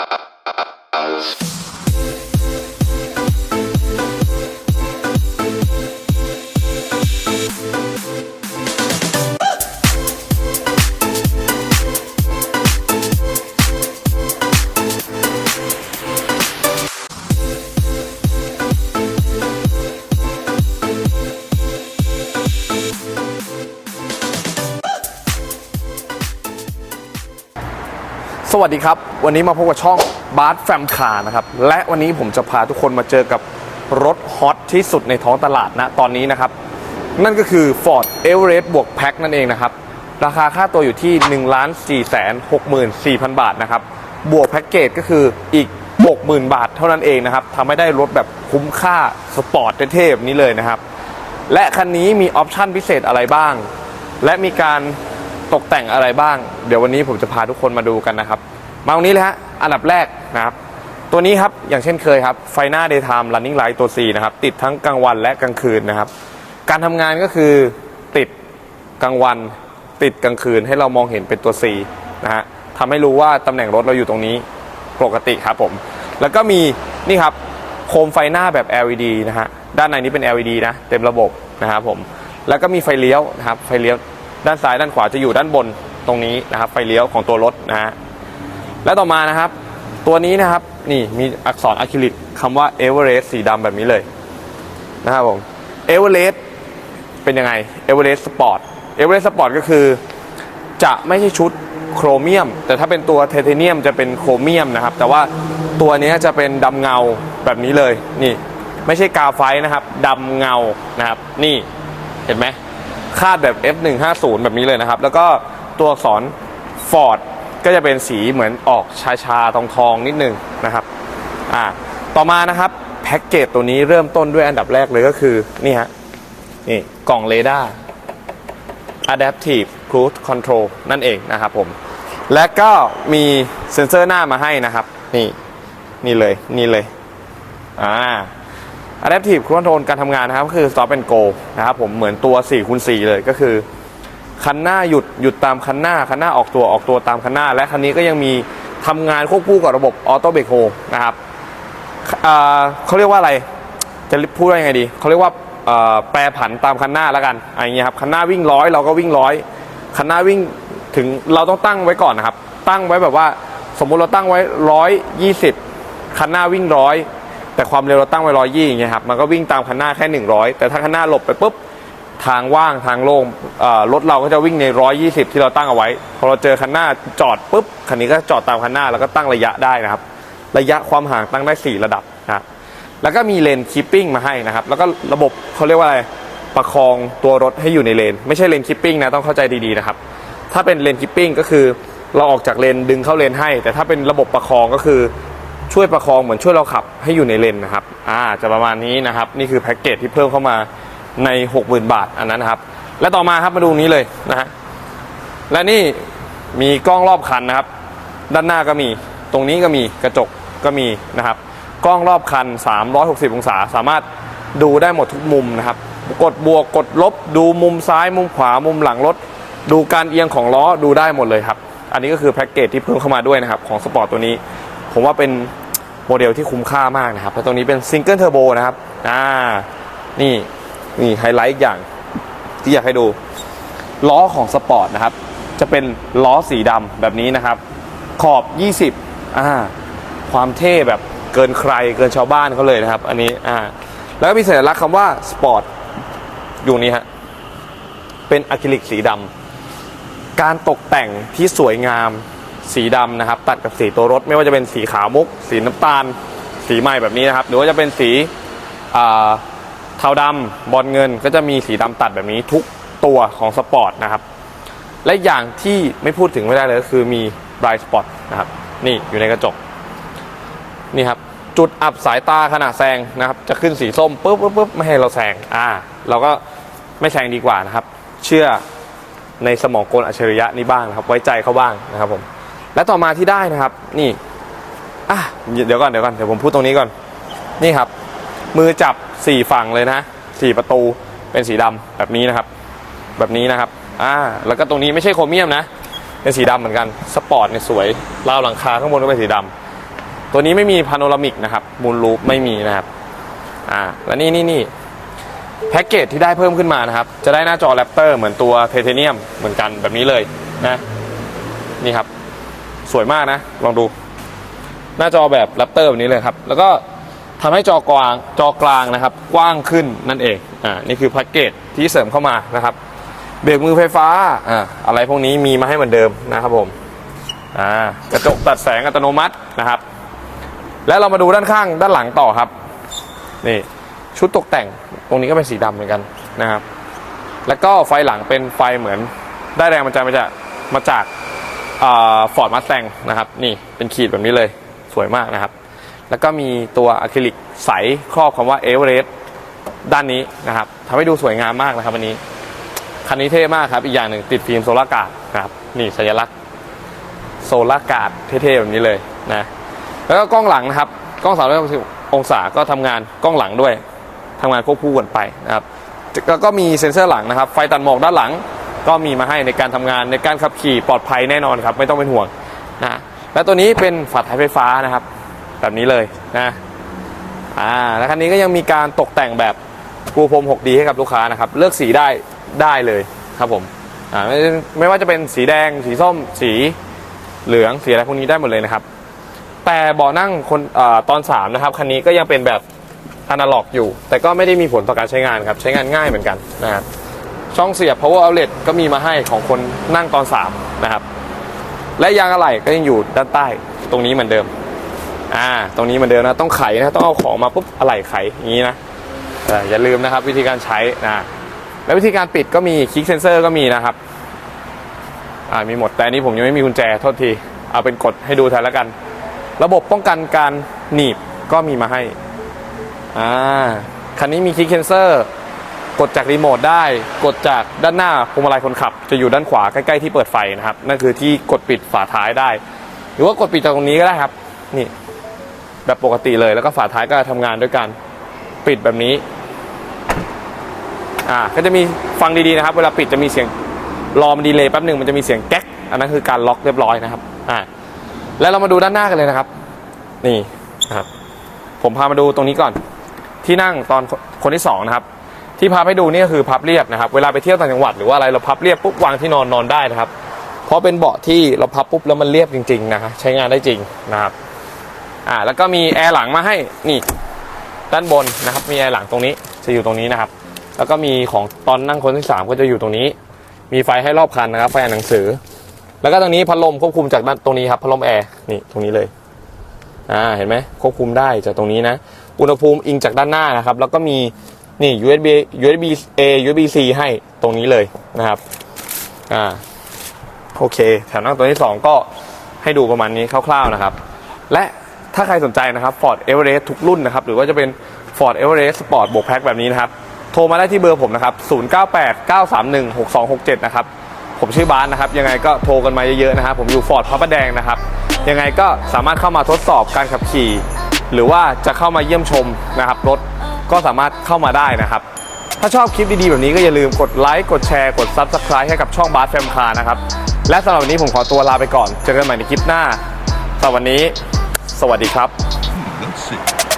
As สวัสดีครับ วันนี้มาพบกับช่องบาร์แฟมคาร์นะครับ และวันนี้ผมจะพาทุกคนมาเจอกับรถฮอตที่สุดในท้องตลาดนะตอนนี้นะครับ นั่นก็คือ Ford Everest บวกแพ็คนั่นเองนะครับ ราคาค่าตัวอยู่ที่ 1 4 6 4 0 0 0 บาทนะครับ บวกแพ็กเกจก็คืออีก 60,000 บาทเท่านั้นเองนะครับทำให้ได้รถแบบคุ้มค่าสปอร์ตเท่ๆแบบนี้เลยนะครับ และคันนี้มีออปชั่นพิเศษอะไรบ้าง และมีการ ตกแต่งอะไรบ้าง เดี๋ยววันนี้ผมจะพาทุกคนมาดูกันนะครับ มาตรงนี้เลยฮะ อันดับแรกนะครับ ตัวนี้ครับ อย่างเช่นเคยครับ ไฟหน้า daytime running light ตัว C นะครับ ติดทั้งกลางวันและกลางคืนนะครับ การทำงานก็คือติดกลางวัน ติดกลางคืนให้เรามองเห็นเป็นตัว C นะฮะทำให้รู้ว่าตำแหน่งรถเราอยู่ตรงนี้ปกติครับผม แล้วก็มีนี่ครับโคมไฟหน้าแบบ LED นะฮะ ด้านในนี้เป็น LED นะ เต็มระบบนะครับผม แล้วก็มีไฟเลี้ยวนะครับ ไฟเลี้ยว ด้านซ้ายด้านขวาจะอยู่ด้านบนตรงนี้นะครับ ไฟเลี้ยวของตัวรถนะฮะและต่อมานะครับ ตัวนี้นะครับนี่มีอักษรอะคริลิกคำว่า Everest สีดำแบบนี้เลยนะครับผม Everest เป็นยังไง Everest Sport Everest Sport ก็คือ จะไม่ใช่ชุดโครเมียม แต่ถ้าเป็นตัวไทเทเนียมจะเป็นโครเมียมนะครับ แต่ว่าตัวนี้จะเป็นดำเงาแบบนี้เลยนี่ ไม่ใช่กาไฟนะครับดำเงานะครับ นี่เห็นไหม คาดแบบ F150 แบบนี้เลยนะครับ แล้วก็ตัวอักษร Ford ก็จะเป็นสีเหมือนออกชาชาทองทองนิดนึงนะครับอ่าต่อมานะครับแพ็กเกจตัวนี้เริ่มต้นด้วยอันดับแรกเลยก็คือนี่ฮะนี่กล่องเรดาร์ Adaptive Cruise Control นั่นเองนะครับผม และก็มีเซ็นเซอร์หน้ามาให้นะครับ นี่ นี่เลย นี่เลย อ่า Adaptive Cruise Control การทำงานนะครับก็คือ Stop and Go นะครับผมเหมือนตัว4คูณ4เลยก็คือ คันหน้าหยุดหยุดตามคันหน้า คันหน้าออกตัวออกตัวตามคันหน้า และคันนี้ก็ยังมีทำงานควบคู่กับระบบออโต้เบรกโฮนะครับเขาเรียกว่าอะไรจะพูดว่ายังไงดีเขาเรียกว่าแปรผันตามคันหน้าแล้วกันอะไรอย่างเงี้ยครับคันหน้าวิ่งร้อยเราก็วิ่งร้อยคันหน้าวิ่งถึงเราต้องตั้งไว้ก่อนนะครับ ตั้งไว้แบบว่า สมมุติเราตั้งไว้ร้อยยี่สิบคันหน้าวิ่งร้อย แต่ความเร็วเราตั้งไว้ร้อยยี่อย่างเงี้ยครับมันก็วิ่งตามคันหน้าแค่หนึ่งร้อยแต่ถ้าคันหน้าหลบไปปุ๊บทางว่างทางโล่งเอ่อรถเราก็จะวิ่งใน 120 ที่เราตั้งเอาไว้ พอเราเจอคันหน้าจอดปุ๊บคันนี้ก็จอดตามคันหน้าแล้วก็ตั้งระยะได้นะครับ ระยะความห่างตั้งได้ 4 ระดับนะแล้วก็มีเลนคีปปิ้งมาให้นะครับ แล้วก็ระบบเขาเรียกว่าอะไรประคองตัวรถให้อยู่ในเลน ไม่ใช่เลนคีปปิ้งนะต้องเข้าใจดีๆนะครับ ถ้าเป็นเลนคีปปิ้งก็คือเราออกจากเลนดึงเข้าเลนให้ แต่ถ้าเป็นระบบประคองก็คือ ช่วยประคองเหมือนช่วยเราขับให้อยู่ในเลนนะครับอ่าจะประมาณนี้นะครับ นี่คือแพ็กเกจที่เพิ่มเข้ามาใน 60,000 บาทอันนั้นนะครับ และต่อมาครับมาดูนี้เลยนะฮะและนี่มีกล้องรอบคันนะครับ ด้านหน้าก็มีตรงนี้ก็มีกระจกก็มีนะครับ กล้องรอบคัน 360 องศาสามารถดูได้หมดทุกมุมนะครับ กดบวกกดลบดูมุมซ้ายมุมขวามุมหลังรถ ดูการเอียงของล้อดูได้หมดเลยครับ อันนี้ก็คือแพ็กเกจที่เพิ่มเข้ามาด้วยนะครับของสปอร์ตตัวนี้ ผมว่าเป็นโมเดลที่คุ้มค่ามากนะครับแล้วตัวนี้เป็นซิงเกิลเทอร์โบนะครับอ่านี่นี่ไฮไลท์อีกอย่างที่อยากให้ดู ล้อของสปอร์ตนะครับ จะเป็นล้อสีดำแบบนี้นะครับ ขอบ 20อ่าความเท่แบบเกินใครเกินชาวบ้านเขาเลยนะครับ อันนี้อ่าแล้วก็มีสัญลักษณ์คำว่าสปอร์ตอยู่นี้ฮะเป็นอะคริลิกสีดำการตกแต่งที่สวยงาม สีดำนะครับ ตัดกับสีตัวรถ ไม่ว่าจะเป็นสีขาวมุก สีน้ำตาล สีใหม่แบบนี้นะครับ หรือว่าจะเป็นสีเทาดำบอลเงิน ก็จะมีสีดำตัดแบบนี้ทุกตัวของสปอร์ตนะครับ และอย่างที่ไม่พูดถึงไม่ได้เลยก็คือมีบรายสปอตนะครับ นี่อยู่ในกระจก นี่ครับ จุดอับสายตาขณะแซงนะครับ จะขึ้นสีส้มปุ๊บปุ๊บปุ๊บไม่ให้เราแซงอ่า เราก็ไม่แซงดีกว่านะครับ เชื่อในสมองกลอัจฉริยะนี้บ้างนะครับ ไว้ใจเขาบ้างนะครับผม และต่อมาที่ได้นะครับ นี่อะเดี๋ยวก่อนเดี๋ยวก่อนเดี๋ยวผมพูดตรงนี้ก่อน นี่ครับ มือจับสี่ฝั่งเลยนะสี่ประตูเป็นสีดำแบบนี้นะครับ แบบนี้นะครับอ่าแล้วก็ตรงนี้ไม่ใช่โครเมียมนะ เป็นสีดำเหมือนกันสปอร์ตเนี่ยสวยราวหลังคาข้างบนก็เป็นสีดำตัวนี้ไม่มีพาโนรามิกนะครับมูลลูปไม่มีนะครับอ่าแล้วนี่นี่นี่แพ็กเกจที่ได้เพิ่มขึ้นมานะครับ จะได้หน้าจอแรปเตอร์เหมือนตัวไทเทเนียมเหมือนกันแบบนี้เลยนะนี่ครับ สวยมากนะ ลองดู หน้าจอแบบแรปเตอร์แบบนี้เลยครับ แล้วก็ทำให้จอกลางจอกลางนะครับ กว้างขึ้นนั่นเองอ่านี่คือแพ็กเกจที่เสริมเข้ามานะครับเบรกมือไฟฟ้าอ่าอะไรพวกนี้มีมาให้เหมือนเดิมนะครับผมอ่ากระจกตัดแสงอัตโนมัตินะครับ แล้วเรามาดูด้านข้างด้านหลังต่อครับนี่ชุดตกแต่งตรงนี้ก็เป็นสีดำเหมือนกันนะครับ แล้วก็ไฟหลังเป็นไฟเหมือนได้แรงมันจะมาจากมาจาก ฟอร์ดมาสแตงนะครับนี่เป็นขีดแบบนี้เลยสวยมากนะครับ แล้วก็มีตัวอะคริลิกใสครอบคำว่าเอเวอเรสต์ด้านนี้นะครับทำให้ดูสวยงามมากนะครับอันนี้คันนี้เท่มากครับ อีกอย่างหนึ่งติดฟิล์มโซลาร์การ์ดนะครับนี่สัญลักษณ์โซลาร์การ์ดเท่ๆแบบนี้เลยนะแล้วก็กล้องหลังนะครับ กล้อง360อยองศาก็ทำงานกล้องหลังด้วยทำงานควบคู่กันไปนะครับแล้วก็มีเซ็นเซอร์หลังนะครับ ไฟตัดหมอกด้านหลัง ก็มีมาให้ในการทำงานในการขับขี่ปลอดภัยแน่นอนครับ ไม่ต้องเป็นห่วงนะและตัวนี้เป็นฝาท้ายไฟฟ้านะครับ แบบนี้เลยนะอ่าแล้วคันนี้ก็ยังมีการตกแต่งแบบปูพรม 6D ให้กับลูกค้านะครับ เลือกสีได้ได้เลยครับผมอ่าไม่ไม่ว่าจะเป็นสีแดง สีส้ม สีเหลืองสีอะไรพวกนี้ได้หมดเลยนะครับ แต่เบาะนั่งคนเออตอน 3 นะครับคันนี้ก็ยังเป็นแบบอนาล็อกอยู่ แต่ก็ไม่ได้มีผลต่อการใช้งานครับ ใช้งานง่ายเหมือนกันนะครับ ช่องเสียบ power outlet ก็มีมาให้ของคนนั่งตอน 3 นะครับ และยางอะไหล่ก็ยังอยู่ด้านใต้ตรงนี้เหมือนเดิม อ่า ตรงนี้เหมือนเดิมนะ ต้องไขนะ ต้องเอาของมาปุ๊บอะไหล่ไขอย่างนี้นะอย่าลืมนะครับวิธีการใช้นะ และวิธีการปิดก็มีคลิกเซนเซอร์ก็มีนะครับ อ่า มีหมด แต่อันนี้ผมยังไม่มีกุญแจโทษที เอาเป็นกดให้ดูแทนแล้วกัน ระบบป้องกันการหนีบก็มีมาให้ อ่า คันนี้มีคลิกเซนเซอร์ กดจากรีโมทได้ กดจากด้านหน้าพวงมาลัยคนขับ จะอยู่ด้านขวาใกล้ๆที่เปิดไฟนะครับ นั่นคือที่กดปิดฝาท้ายได้ หรือว่ากดปิดจากตรงนี้ก็ได้ครับ นี่ แบบปกติเลยแล้วก็ฝาท้ายก็ทำงานด้วยการปิดแบบนี้ อ่า ก็จะมีฟังดีๆนะครับ เวลาปิดจะมีเสียงรอมันดีเลย์แป๊บหนึ่งมันจะมีเสียงแก๊ก อันนั้นคือการล็อกเรียบร้อยนะครับ อ่า แล้วเรามาดูด้านหน้ากันเลยนะครับ นี่ครับ ผมพามาดูตรงนี้ก่อน ที่นั่งตอนคนที่สองนะครับ ที่พับให้ดูนี่ก็คือพับเรียบนะครับ เวลาไปเที่ยวต่างจังหวัดหรือว่าอะไรเราพับเรียบปุ๊บวางที่นอนนอนได้นะครับ เพราะเป็นเบาะที่เราพับปุ๊บแล้วมันเรียบจริง ๆ นะใช้งานได้จริงนะครับ อ่าแล้วก็มีแอร์หลังมาให้นี่ด้านบนนะครับ มีแอร์หลังตรงนี้จะอยู่ตรงนี้นะครับ แล้วก็มีของตอนนั่งคนที่สามก็จะอยู่ตรงนี้ มีไฟให้รอบคันนะครับ ไฟอ่านหนังสือ แล้วก็ตรงนี้พัดลมควบคุมจากด้านตรงนี้ครับพัดลมแอร์นี่ตรงนี้เลยอ่าเห็นไหมควบคุมได้จากตรงนี้นะ อุณหภูมิอิงจากด้านหน้านะครับ แล้วก็มี นี่ USB USB A USB C ให้ตรงนี้เลยนะครับ อ่า โอเค แถวนั่งตัวที่ 2 ก็ให้ดูประมาณนี้คร่าวๆนะครับ และถ้าใครสนใจนะครับ Ford Everest ทุกรุ่นนะครับ หรือว่าจะเป็น Ford Everest Sport บวกแพ็คแบบนี้นะครับ โทรมาได้ที่เบอร์ผมนะครับ 0989316267 นะครับ ผมชื่อบาสนะครับ ยังไงก็โทรกันมาเยอะๆนะครับ ผมอยู่ฟอร์ดพระประแดงนะครับ ยังไงก็สามารถเข้ามาทดสอบการขับขี่ หรือว่าจะเข้ามาเยี่ยมชมนะครับรถ ก็สามารถเข้ามาได้นะครับ ถ้าชอบคลิปดีๆ แบบนี้ก็อย่าลืมกดไลค์กดแชร์กด Subscribe ให้กับช่องบาสแฟมคานะครับ และสำหรับวันนี้ผมขอตัวลาไปก่อน เจอกันใหม่ในคลิปหน้าสำหรับวันนี้ สวัสดีครับ Let's see.